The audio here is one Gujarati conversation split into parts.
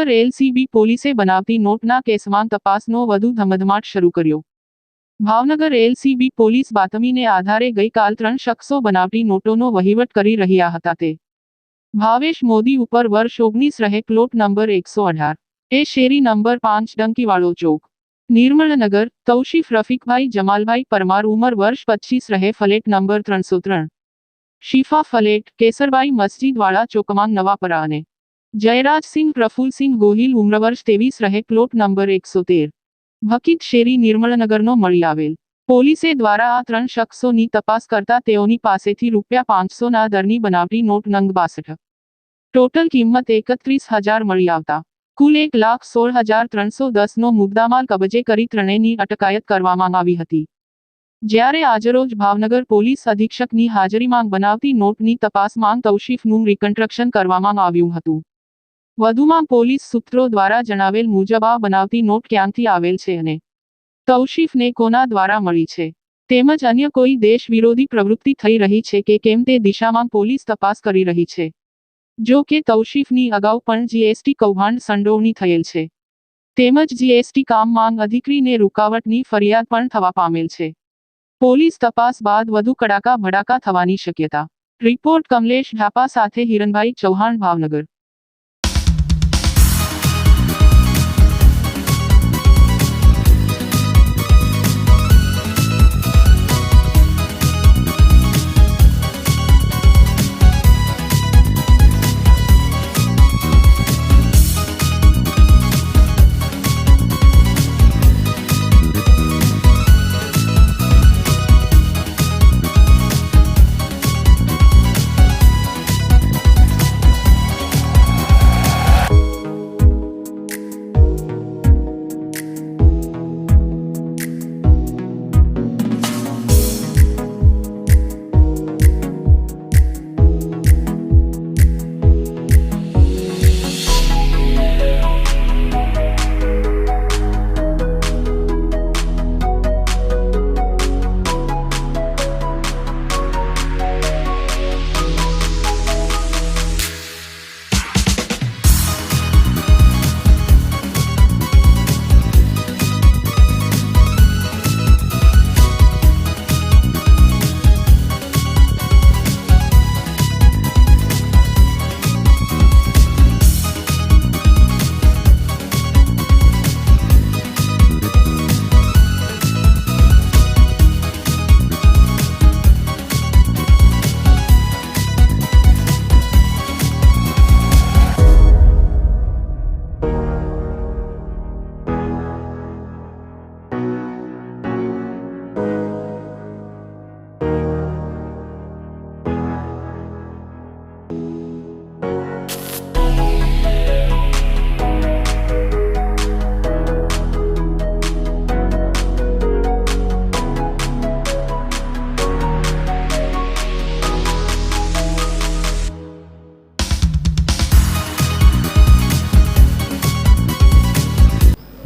ભાવનગર એલસીબી પોલીસે બનાવતી નોટના કેસમાં તપાસનો વધુ ધમધમાટ શરૂ કર્યો ભાવનગર એલસીબી પોલીસ બાતમીને આધારે ગઈકાલ ત્રણ શખ્સો બનાવટી નોટોનો વહીવટ કરી રહ્યા હતા તે ભાવેશ મોદી ઉપર વર્ષ ઓગણીસ રહે પ્લોટ નંબર એકસો અઢાર એ શેરી નંબર પાંચ ડંકીવાળો ચોક નિર્મળનગર તૌશીફ રફીકભાઈ જમાલભાઈ પરમાર ઉંમર વર્ષ પચીસ રહે ફલેટ નંબર ત્રણસો ત્રણ શિફા ફલેટ કેસરબાઈ મસ્જિદવાળા ચોકમાં નવાપરા અને જયરાજસિંહ પ્રફુલસિંહ ગોહિલ ઉમ્ર વર્ષ ત્રેવીસ રહે, પ્લોટ નંબર એકસો તેર. ભકીત શેરી નિર્મળનગરનો મળી આવેલ. પોલીસે દ્વારા આ ત્રણ શખ્સોની તપાસ કરતા તેઓની પાસેથી રૂપિયા પાંચસોના દરની બનાવટી નોટ નંગ બાસઠ. ટોટલ કિંમત એકત્રીસ હજાર મળી આવતા. કુલ એક લાખ સોળ હજાર ત્રણસો દસનો મુદ્દામાલ કબજે કરી ત્રણેયની અટકાયત કરવામાં આવી હતી. જ્યારે આજરોજ ભાવનગર પોલીસ અધિક્ષકની હાજરીમાં બનાવતી નોટની તપાસમાં તૌશીફનું રિકન્સ્ટ્રક્શન કરવામાં આવ્યું હતું. વધુમાં પોલીસ સૂત્રો દ્વારા જણાવેલ મુજબ આ બનાવતી નોટ ક્યાંથી આવેલ છે અને તૌશીફને કોના દ્વારા મળી છે? તેમજ અન્ય કોઈ દેશ વિરોધી પ્રવૃત્તિ થઈ રહી છે કે કેમ તે દિશામાં પોલીસ તપાસ કરી રહી છે? જો કે તૌશીફની અગાઉ પણ જીએસટી કૌભાંડ સંડોવણી થયેલ છે. તેમજ જીએસટી કામમાં અધિકરીને રૂકાવટની ફરિયાદ પણ થવા પામેલ છે. પોલીસ તપાસ બાદ વધુ કડાકા ભડાકા થવાની શક્યતા. રિપોર્ટ કમલેશ ઢાપા સાથે હિરણભાઈ ચૌહાણ, ભાવનગર.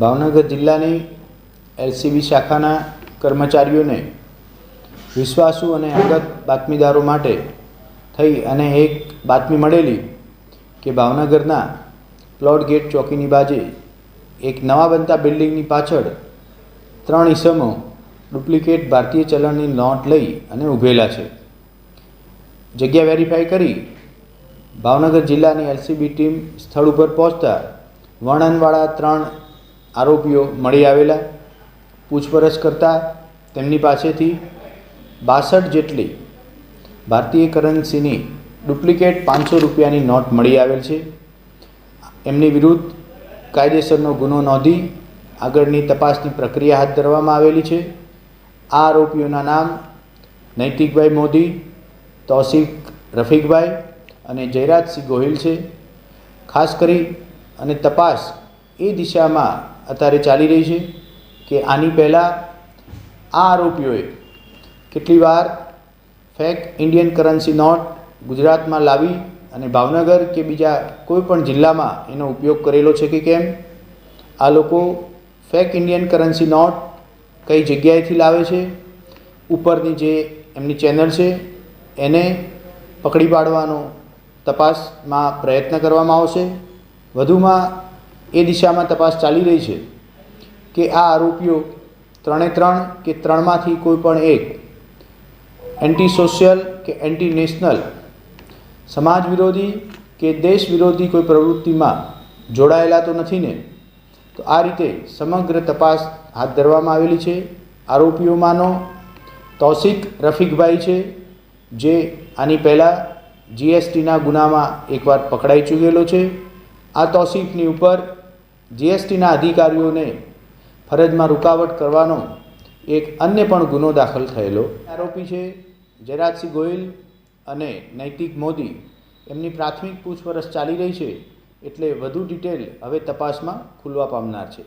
ભાવનગર જિલ્લાની એલસીબી શાખાના કર્મચારીઓને વિશ્વાસુ અને અંગત બાતમીદારો માટે થઈ અને એક બાતમી મળેલી કે ભાવનગરના પ્લોટ ગેટ ચોકીની બાજે એક નવા બનતા બિલ્ડિંગની પાછળ ત્રણ ઈસમો ડુપ્લિકેટ ભારતીય ચલણની નોટ લઈ અને ઊભેલા છે. જગ્યા વેરીફાઈ કરી ભાવનગર જિલ્લાની એલસીબી ટીમ સ્થળ ઉપર પહોંચતા વર્ણનવાળા ત્રણ આરોપીઓ મળી આવેલા, પૂછપરછ કરતાં તેમની પાસેથી બાસઠ જેટલી ભારતીય કરન્સીની ડુપ્લિકેટ પાંચસો રૂપિયાની નોટ મળી આવેલ છે. એમની વિરુદ્ધ કાયદેસરનો ગુનો નોંધી આગળની તપાસની પ્રક્રિયા હાથ ધરવામાં આવેલી છે. આ આરોપીઓના નામ નૈતિકભાઈ મોદી તૌસિક રફીકભાઈ અને જયરાજસિંહ ગોહિલ છે. ખાસ કરી અને તપાસ એ દિશામાં અત્યારે ચાલી રહી છે કે આની પહેલાં આ આરોપીઓએ કેટલી વાર ફેક ઇન્ડિયન કરન્સી નોટ ગુજરાતમાં લાવી અને ભાવનગર કે બીજા કોઈ પણ જિલ્લામાં એનો ઉપયોગ કરેલો છે કે કેમ? આ લોકો ફેક ઇન્ડિયન કરન્સી નોટ કઈ જગ્યાએથી લાવે છે? ઉપરની જે એમની ચેનલ છે, એને પકડી પાડવાનો તપાસમાં પ્રયત્ન કરવામાં આવશે? વધુમાં એ દિશામાં તપાસ ચાલી રહી છે કે આ આરોપીઓ ત્રણે ત્રણ કે ત્રણમાંથી કોઈ પણ એક એન્ટી સોશિયલ કે એન્ટી નેશનલ સમાજ વિરોધી કે દેશ વિરોધી કોઈ પ્રવૃત્તિમાં જોડાયેલા તો નથી ને? તો આ રીતે સમગ્ર તપાસ હાથ ધરવામાં આવેલી છે. આરોપીઓમાંનો તૌસિક રફીકભાઈ છે, જે આની પહેલાં જીએસટીના ગુનામાં એકવાર પકડાઈ ચૂકેલો છે. આ તૌસિફની ઉપર જીએસટીના અધિકારીઓને ફરજમાં રૂકાવટ કરવાનો એક અન્ય પણ ગુનો દાખલ થયેલો. આરોપી છે જયરાજસિંહ ગોયલ અને નૈતિક મોદી. એમની પ્રાથમિક પૂછપરછ ચાલી રહી છે એટલે વધુ ડિટેલ હવે તપાસમાં ખુલવા પામનાર છે.